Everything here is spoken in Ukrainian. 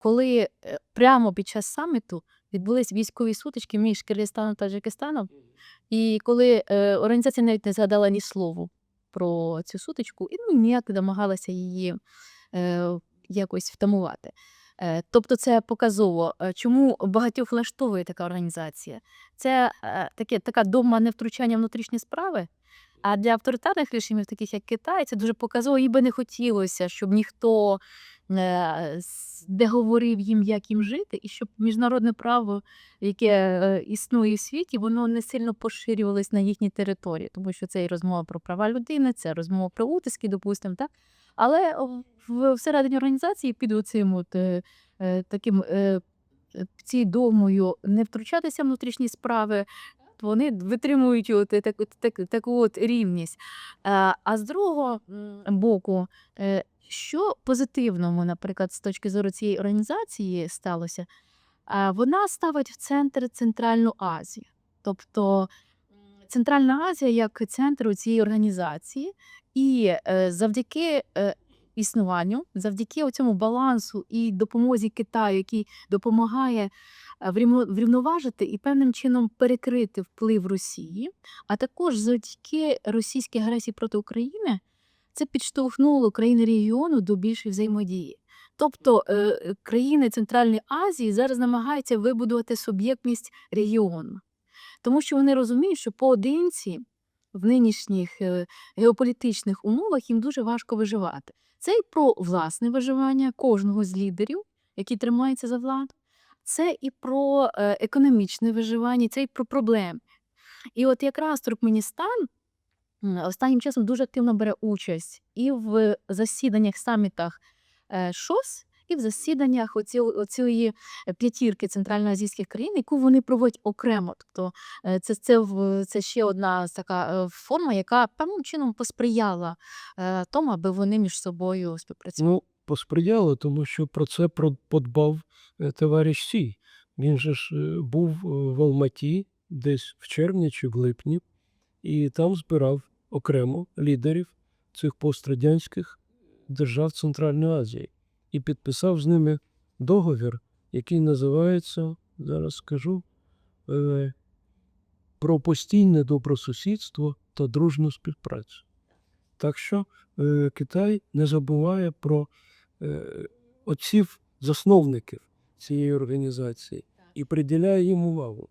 коли е, прямо під час саміту відбулись військові сутички між Киргизстаном та Таджикистаном, і коли е, організація навіть не згадала ні слову про цю сутичку, і ну, ніяк не намагалася її е, якось втамувати. Е, Тобто це показово, чому багатьох влаштовує така організація. Це е, таке, така дома невтручання внутрішні справи. А для авторитарних режимів, таких як Китай, це дуже показово, їй би не хотілося, щоб ніхто е, не говорив їм, як їм жити, і щоб міжнародне право, яке е, існує в світі, воно не сильно поширювалось на їхній території, тому що це і розмова про права людини, це розмова про утиски, допустимо, так? Але всередині організації під оцим от, е, таким цією домою не втручатися в внутрішні справи, вони витримують от, так, так, таку от рівність. Е, А з другого боку, е, що позитивному, наприклад, з точки зору цієї організації сталося, Е, вона ставить в центр Центральну Азію. Тобто Центральна Азія як центр у цієї організації, і завдяки існуванню, завдяки цьому балансу і допомозі Китаю, який допомагає е, врівноважити і певним чином перекрити вплив Росії, а також завдяки російській агресії проти України, це підштовхнуло країни регіону до більшої взаємодії. Тобто е, країни Центральної Азії зараз намагаються вибудувати суб'єктність регіону, тому що вони розуміють, що поодинці в нинішніх е, геополітичних умовах їм дуже важко виживати. Це і про власне виживання кожного з лідерів, які тримаються за владу, це і про е, економічне виживання, це і про проблеми. І от якраз Туркменістан останнім часом дуже активно бере участь і в засіданнях, самітах е, ШОС, і в засіданнях оці, оцієї п'ятірки центральноазійських країн, яку вони проводять окремо. Тобто е, це, це, це ще одна така е, форма, яка певним чином посприяла е, тому, аби вони між собою співпрацювали. Ну, посприяло, тому що про це подбав е, товариш Сі. Він же ж е, був е, в Алматі десь в червні чи в липні, і там збирав окремо лідерів цих пострадянських держав Центральної Азії і підписав з ними договір, який називається, зараз скажу, е, про постійне добросусідство та дружну співпрацю. Так що е, Китай не забуває про е, отців засновників цієї організації і приділяє їм увагу.